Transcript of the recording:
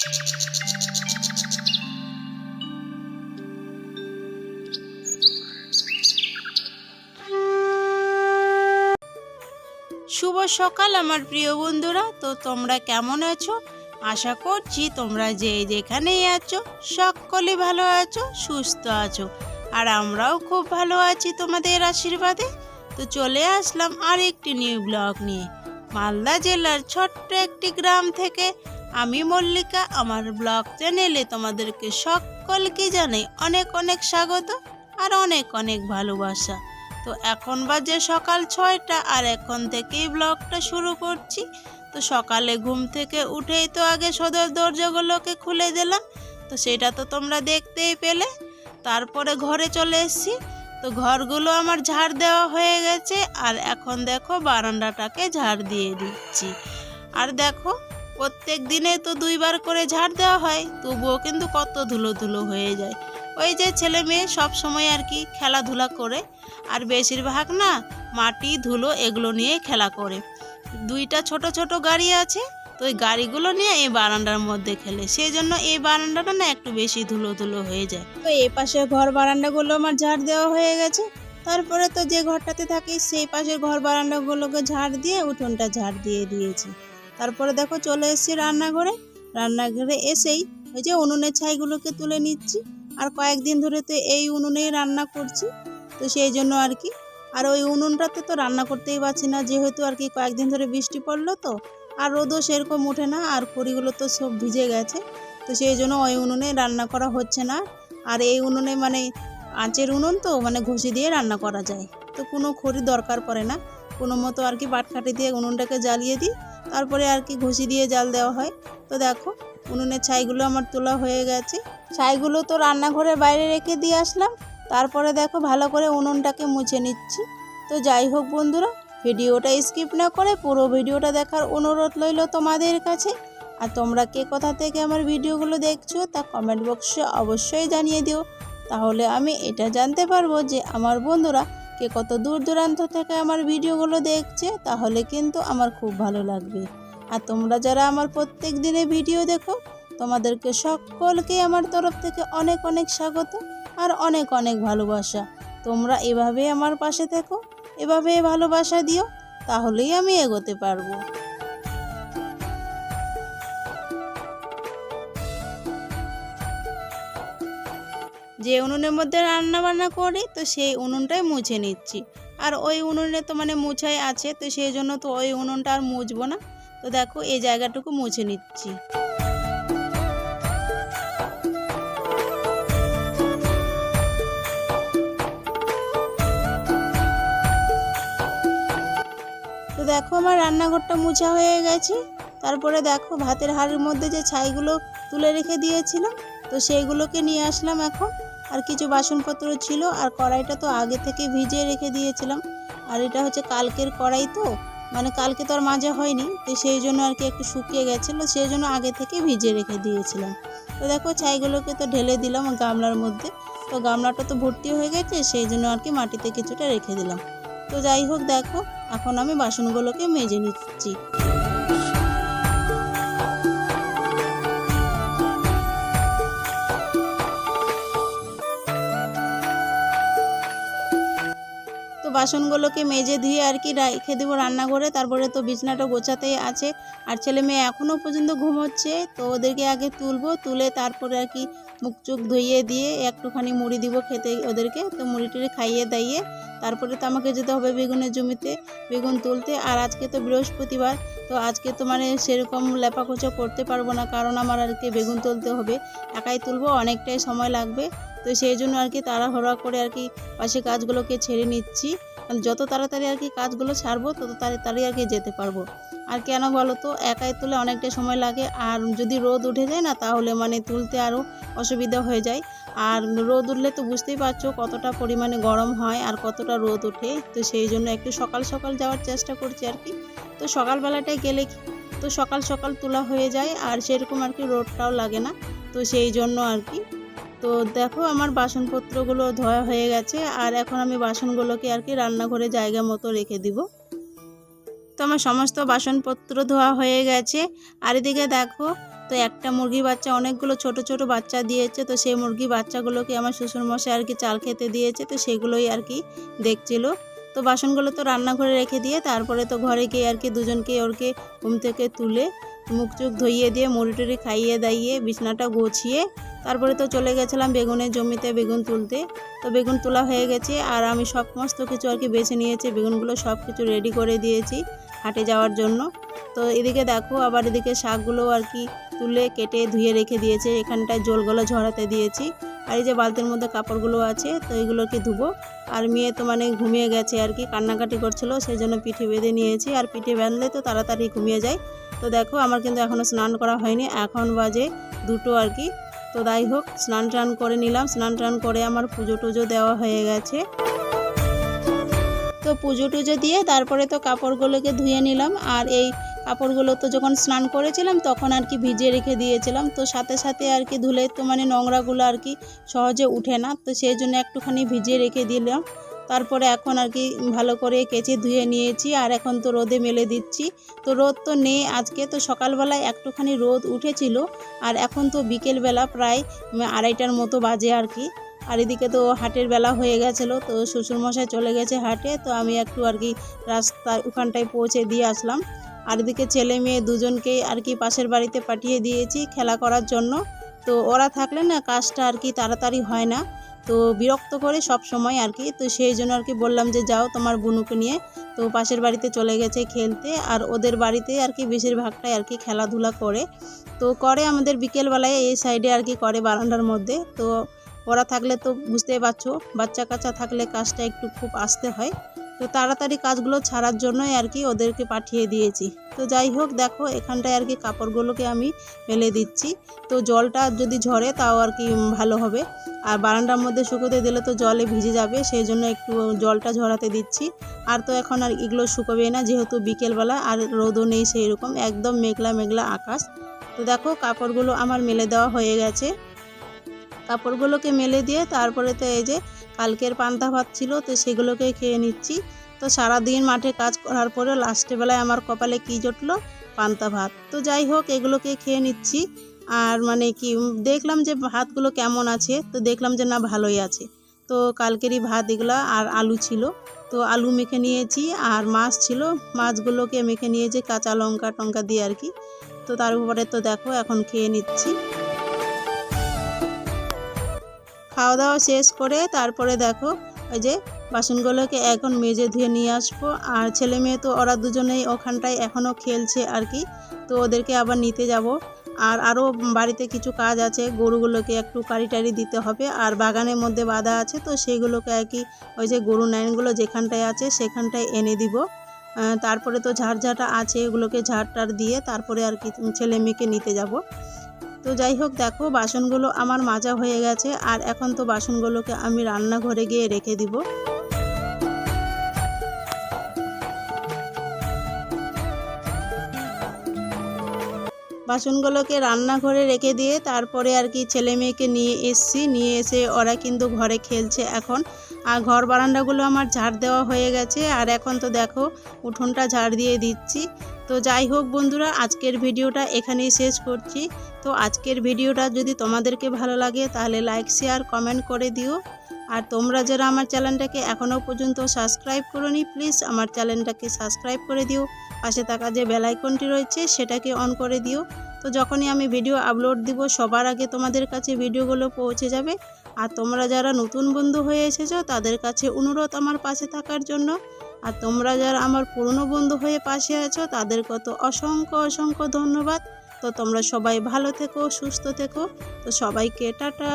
শুভ সকাল আমার প্রিয় বন্ধুরা। তো তোমরা কেমন আছো? আশা করছি তোমরা যে যেখানেই আছো, সকলে ভালো আছো, সুস্থ আছো। আর আমরাও খুব ভালো আছি তোমাদের আশীর্বাদে। তো চলে আসলাম আর একটি নিউ ব্লগ নিয়ে। মালদা জেলার ছোট্ট একটি গ্রাম থেকে আমি মল্লিকা, আমার ব্লগ চ্যানেলে তোমাদেরকে সকলকে জানাই অনেক অনেক স্বাগত আর অনেক অনেক ভালোবাসা। তো এখন বাজে সকাল ছয়টা আর এখন থেকেই ব্লগটা শুরু করছি। তো সকালে ঘুম থেকে উঠেই তো আগে সদর দরজাগুলোকে খুলে দিলাম। তো সেটা তো তোমরা দেখতেই পেলে। তারপরে ঘরে চলে এসেছি। তো ঘরগুলো আমার ঝাড় দেওয়া হয়ে গেছে আর এখন দেখো বারান্দাটাকে ঝাড় দিয়ে দিচ্ছি। আর দেখো প্রত্যেক দিনে তো দুইবার করে ঝাড় দেওয়া হয়, তবুও কিন্তু কত ধুলো ধুলো হয়ে যায়। ওই যে ছেলে মেয়ে সব সময় আর কি খেলাধুলা করে, আর বেশিরভাগ না মাটি, ধুলো এগুলো নিয়ে খেলা করে। দুইটা ছোট ছোট গাড়ি আছে, তো ওই গাড়িগুলো নিয়ে এই বারান্দার মধ্যে খেলে। সেই জন্য এই বারান্দাটা না একটু বেশি ধুলো ধুলো হয়ে যায়। তো এই পাশে ঘর বারান্দাগুলো আমার ঝাড় দেওয়া হয়ে গেছে। তারপরে তো যে ঘরটাতে থাকি, সেই পাশের ঘর বারান্দাগুলোকে ঝাড় দিয়ে উঠোনটা ঝাড় দিয়ে দিয়েছি। তারপরে দেখো চলে এসেছি রান্নাঘরে। রান্নাঘরে এসেই ওই যে উনুনের ছাইগুলোকে তুলে নিচ্ছি। আর কয়েকদিন ধরে তো এই উনুনেই রান্না করছি। তো সেই জন্য আর কি। আর ওই উনুনটাতে তো রান্না করতেই পারছি না। যেহেতু আর কি কয়েকদিন ধরে বৃষ্টি পড়ল তো, আর রোদও সেরকম ওঠে না। আর খড়িগুলো তো সব ভিজে গেছে। তো সেই জন্য ওই উনুনে রান্না করা হচ্ছে না। আর এই উনুনে মানে আঁচের উনুন তো মানে ঘষি দিয়ে রান্না করা যায়। তো কোনো খড়ি দরকার পড়ে না। কোনো মতো আর কি বাটখাটি দিয়ে উনুনটাকে জ্বালিয়ে দিই। তারপরে আর কি ঘষি দিয়ে জাল দেওয়া হয়। তো দেখো, উনুনের ছাইগুলো আমার তোলা হয়ে গেছে। ছাইগুলো তো রান্নাঘরের বাইরে রেখে দিয়ে আসলাম। তারপরে দেখো, ভালো করে উনুনটাকে মুছে নিচ্ছি। তো যাই হোক বন্ধুরা, ভিডিওটা স্কিপ না করে পুরো ভিডিওটা দেখার অনুরোধ রইল তোমাদের কাছে। আর তোমরা কে কোথা থেকে আমার ভিডিওগুলো দেখছ তা কমেন্ট বক্সে অবশ্যই জানিয়ে দিও। তাহলে আমি এটা জানতে পারব যে আমার বন্ধুরা কে কত দূর দূরান্ত থেকে আমার ভিডিওগুলো দেখছে, তাহলে কিন্তু আমার খুব ভালো লাগবে। আর তোমরা যারা আমার প্রত্যেক দিনে ভিডিও দেখো, তোমাদেরকে সকলকে আমার তরফ থেকে অনেক অনেক স্বাগত আর অনেক অনেক ভালোবাসা। তোমরা এভাবে আমার পাশে থেকো, এভাবে ভালোবাসা দিও, তাহলেই আমি এগোতে পারব। যে উনুনের মধ্যে রান্না বান্না করি, তো সেই উনুনটাই মুছে নিচ্ছি। আর ওই উনুনে তো মানে মুছাই আছে, তো সেই জন্য তো ওই উনুনটা আর মুছবো না। তো দেখো, এই জায়গাটুকু মুছে নিচ্ছি। তো দেখো, আমার রান্নাঘরটা মোছা হয়ে গেছে। তারপরে দেখো, ভাতের হাঁড়ির মধ্যে যে ছাইগুলো তুলে রেখে দিয়েছিলাম, তো সেইগুলোকে নিয়ে আসলাম এখন। আর কিছু বাসনপত্র ছিল আর কড়াইটা তো আগে থেকে ভিজিয়ে রেখে দিয়েছিলাম। আর এটা হচ্ছে কালকের কড়াই তো মানে কালকে তো আর মাজা হয়নি, তো সেই জন্য আর কি একটু শুকিয়ে গেছিল, সেই জন্য আগে থেকে ভিজিয়ে রেখে দিয়েছিলাম। তো দেখো ছাইগুলোকে তো ঢেলে দিলাম গামলার মধ্যে, তো গামলাটা তো ভর্তি হয়ে গেছে, সেই জন্য আর কি মাটিতে কিছুটা রেখে দিলাম। তো যাই হোক দেখো, এখন আমি বাসনগুলোকে মেজে নিচ্ছি। বাসনগুলোকে মেজে ধুয়ে আর কি রেখে দেবো রান্নাঘরে। তারপরে তো বিছনাটা গোছাতেই আছে। আর ছেলে মেয়ে এখনও পর্যন্ত ঘুমোচ্ছে। তো ওদেরকে আগে তুলবো, তুলে তারপরে আর কি মুখ চুখ ধুইয়ে দিয়ে একটুখানি মুড়ি দিব খেতে ওদেরকে। তো মুড়ি টুড়ি খাইয়ে দাইয়ে তারপরে তো আমাকে যেতে হবে বেগুনের জমিতে, বেগুন তুলতে। আর আজকে তো বৃহস্পতিবার, তো আজকে তো মানে সেরকম লেপাখোচা করতে পারব না। কারণ আমার আর কি বেগুন তুলতে হবে। একাই তুলবো, অনেকটাই সময় লাগবে। তো সেই জন্য আর কি তাড়াহুড়া করে আর কি পাশে কাজগুলোকে ছেড়ে নিচ্ছি। যত তাড়াতাড়ি আর কি কাজগুলো ছাড়বো, তত তাড়াতাড়ি আর কি যেতে পারব। আর কেন বলো তো, একাই তুলে অনেকটা সময় লাগে। আর যদি রোদ উঠে যায় না, তাহলে মানে তুলতে আরও অসুবিধা হয়ে যায়। আর রোদ উঠলে তো বুঝতেই পারছ কতটা পরিমাণে গরম হয় আর কতটা রোদ ওঠে। তো সেই জন্য একটু সকাল সকাল যাওয়ার চেষ্টা করছি আর কি। তো সকালবেলাটায় গেলে তো সকাল সকাল তোলা হয়ে যায়। আর সেরকম আর কি রোদটাও লাগে না। তো সেই জন্য আর কি তো দেখো আমার বাসনপত্রগুলো ধোয়া হয়ে গেছে, আর এখন আমি বাসনগুলোকে আর কি রান্নাঘরে জায়গা মতো রেখে দিব। তো আমার সমস্ত বাসনপত্র ধোয়া হয়ে গেছে, আর এদিকে দেখো, তো একটা মুরগি বাচ্চা, অনেকগুলো ছোট ছোট বাচ্চা দিয়েছে, তো সেই মুরগি বাচ্চাগুলোকে আমার শ্বশুরমশাই আর কি চাল খেতে দিয়েছে, তো সেগুলোই আর কি দেখছিল। তো বাসনগুলো তো রান্নাঘরে রেখে দিয়ে তারপরে তো ঘরে গিয়ে আর কি দুজনকে ওরকে ঘুম থেকে তুলে মুখ চুখ ধুইয়ে দিয়ে, মুড়ি টুড়ি খাইয়ে দাইয়ে, বিছনাটা গুছিয়ে তারপরে তো চলে গেছিলাম বেগুনের জমিতে বেগুন তুলতে। তো বেগুন তোলা হয়ে গেছে আর আমি সমস্ত কিছু আর কি বেছে নিয়েছি, বেগুনগুলো সব কিছু রেডি করে দিয়েছি হাটে যাওয়ার জন্য। তো এদিকে দেখো আবার এদিকে শাকগুলো আর কি তুলে কেটে ধুয়ে রেখে দিয়েছে, এখানটায় জলগুলো ঝরাতে দিয়েছি। আর এই যে বালতির মধ্যে কাপড়গুলো আছে, তো এগুলোকে ধুবো? আর মেয়ে তো মানে ঘুমিয়ে গেছে আর কি, কান্নাকাটি করছিল সেই জন্য পিঠে বেঁধে নিয়েছি। আর পিঠে বাঁধলে তো তাড়াতাড়ি ঘুমিয়ে যায়। তো দেখো আমার কিন্তু এখনও স্নান করা হয়নি, এখন বাজে দুটো আর কি। তো যাই হোক, স্নান টান করে নিলাম, স্নান টান করে আমার পুজো টুজো দেওয়া হয়ে গেছে। তো পুজো টুজো দিয়ে তারপরে তো কাপড়গুলোকে ধুয়ে নিলাম, আর এই কাপড়গুলো তো যখন স্নান করেছিলাম তখন আর কি ভিজিয়ে রেখে দিয়েছিলাম। তো সাথে সাথে আর কি ধুলে তো মানে নোংরাগুলো আর কি সহজে উঠে না, তো সেই জন্য একটুখানি ভিজিয়ে রেখে দিলাম। তারপরে এখন আর কি ভালো করে কেচে ধুয়ে নিয়েছি আর এখন তো রোদে মেলে দিচ্ছি। তো রোদ তো নেই আজকে, তো সকালবেলায় একটুখানি রোদ উঠেছিল আর এখন তো বিকেলবেলা প্রায় আড়াইটার মতো বাজে আর কি। আর এদিকে তো হাটের বেলা হয়ে গেছিল, তো শ্বশুরমশাই চলে গেছে হাটে, তো আমি একটু আর কি রাস্তার ওখানটায় পৌঁছে দিয়ে আসলাম। আর এদিকে ছেলে মেয়ে দুজনকেই আর কি পাশের বাড়িতে পাঠিয়ে দিয়েছি খেলা করার জন্য। তো ওরা থাকলে না কাজটা আর কি তাড়াতাড়ি হয় না। তো বিরক্ত করে সব সময় আর কি। তো সেই জন্য আর কি বললাম যে, যাও তোমার বুনুকে নিয়ে। তো পাশের বাড়িতে চলে গেছে খেলতে। আর ওদের বাড়িতে আর কি বেশিরভাগটাই আর কি খেলাধুলা করে। তো করে আমাদের বিকেলবেলায় এই সাইডে আর কি করে বারান্দার মধ্যে। তো ওরা থাকলে তো বুঝতেই পারছ বাচ্চা কাচ্চা থাকলে কাজটা একটু খুব আসতে হয়। তো তাড়াতাড়ি কাজগুলো ছাড়ার জন্যই আর কি ওদেরকে পাঠিয়ে দিয়েছি। তো যাই হোক, দেখো, এখানটায় আর কি কাপড়গুলোকে আমি মেলে দিচ্ছি। তো জলটা যদি ঝরে তাও আর কি ভালো হবে। আর বারান্দার মধ্যে শুকোতে দিলে তো জলে ভিজে যাবে, সেই জন্য একটু জলটা ঝরাতে দিচ্ছি। আর তো এখন আর এগুলো শুকোবে না, যেহেতু বিকেলবেলা আর রোদও নেই সেই রকম একদম মেঘলা মেঘলা আকাশ। তো দেখো, কাপড়গুলো আমার মেলে দেওয়া হয়ে গেছে। কাপড়গুলোকে মেলে দিয়ে তারপরে তো এই যে কালকের পান্তা ভাত ছিল, তো সেগুলোকে খেয়ে নিচ্ছি। তো সারাদিন মাঠে কাজ করার পরে লাস্টে বেলায় আমার কপালে কী জটলো? পান্তা ভাত। তো যাই হোক, এগুলোকে খেয়ে নিচ্ছি। আর মানে কি, দেখলাম যে ভাতগুলো কেমন আছে, তো দেখলাম যে না, ভালোই আছে। তো কালকেরই ভাত এগুলো আর আলু ছিল। তো আলু মেখে নিয়েছি, আর মাছ ছিল। মাছগুলোকে মেখে নিয়েছি, কাঁচা লঙ্কা টঙ্কা দিয়ে আর কি। তো তার উপরে তো দেখো, এখন খেয়ে নিচ্ছি। খাওয়া দাওয়া শেষ করে তারপরে দেখো, ওই যে বাসনগুলোকে এখন মেজে ধুয়ে নিয়ে আসব। আর ছেলে মেয়ে তো ওরা দুজনেই ওখানটায় এখনও খেলছে আর কি, তো ওদেরকে আবার নিতে যাব। আর আরও বাড়িতে কিছু কাজ আছে, গরুগুলোকে একটু কারি টারি দিতে হবে। আর বাগানের মধ্যে বাঁধা আছে, তো সেইগুলোকে আর কি, ওই যে গরু নাইনগুলো যেখানটায় আছে সেখানটায় এনে দিব। তারপরে তো ঝাড় ঝাঁটা আছে এগুলোকে ঝাড় টাড় দিয়ে তারপরে আর কি ছেলে মেয়েকে নিতে যাব। তো যাই হোক, দেখো বাসনগুলো আমার মাজা হয়ে গেছে, আর এখন তো বাসনগুলোকে আমি রান্নাঘরে গিয়ে রেখে দিব। বাসনগুলোকে রান্নাঘরে রেখে দিয়ে তারপরে আর কি ছেলে মেয়েকে নিয়ে এসছি, নিয়ে এসে ওরা কিন্তু ঘরে খেলছে এখন। আর ঘর বারান্দাগুলো আমার ঝাড় দেওয়া হয়ে গেছে, আর এখন তো দেখো উঠোনটা ঝাড় দিয়ে দিচ্ছি। তো যাই হোক বন্ধুরা, আজকের ভিডিওটা এখানেই শেষ করছি। তো আজকের ভিডিওটা যদি তোমাদেরকে ভালো লাগে, তাহলে লাইক শেয়ার কমেন্ট করে দিও। আর তোমরা যারা আমার চ্যানেলটাকে এখনও পর্যন্ত সাবস্ক্রাইব করোনি প্লিজ আমার চ্যানেলটাকে সাবস্ক্রাইব করে দিও। পাশে থাকা যে বেলাইকনটি রয়েছে, সেটাকে অন করে দিও। তো যখনই আমি ভিডিও আপলোড দিব, সবার আগে তোমাদের কাছে ভিডিওগুলো পৌঁছে যাবে। আর তোমরা যারা নতুন বন্ধু হয়ে এসেছ, তাদের কাছে অনুরোধ আমার পাশে থাকার জন্য। আর তোমরা যারা আমার পুরনো বন্ধু হয়ে পাশে আছো তাদের কত অসংখ্য অসংখ্য ধন্যবাদ। তো তোমরা সবাই ভালো থেকো, সুস্থ থেকো। তো সবাইকে টাটা।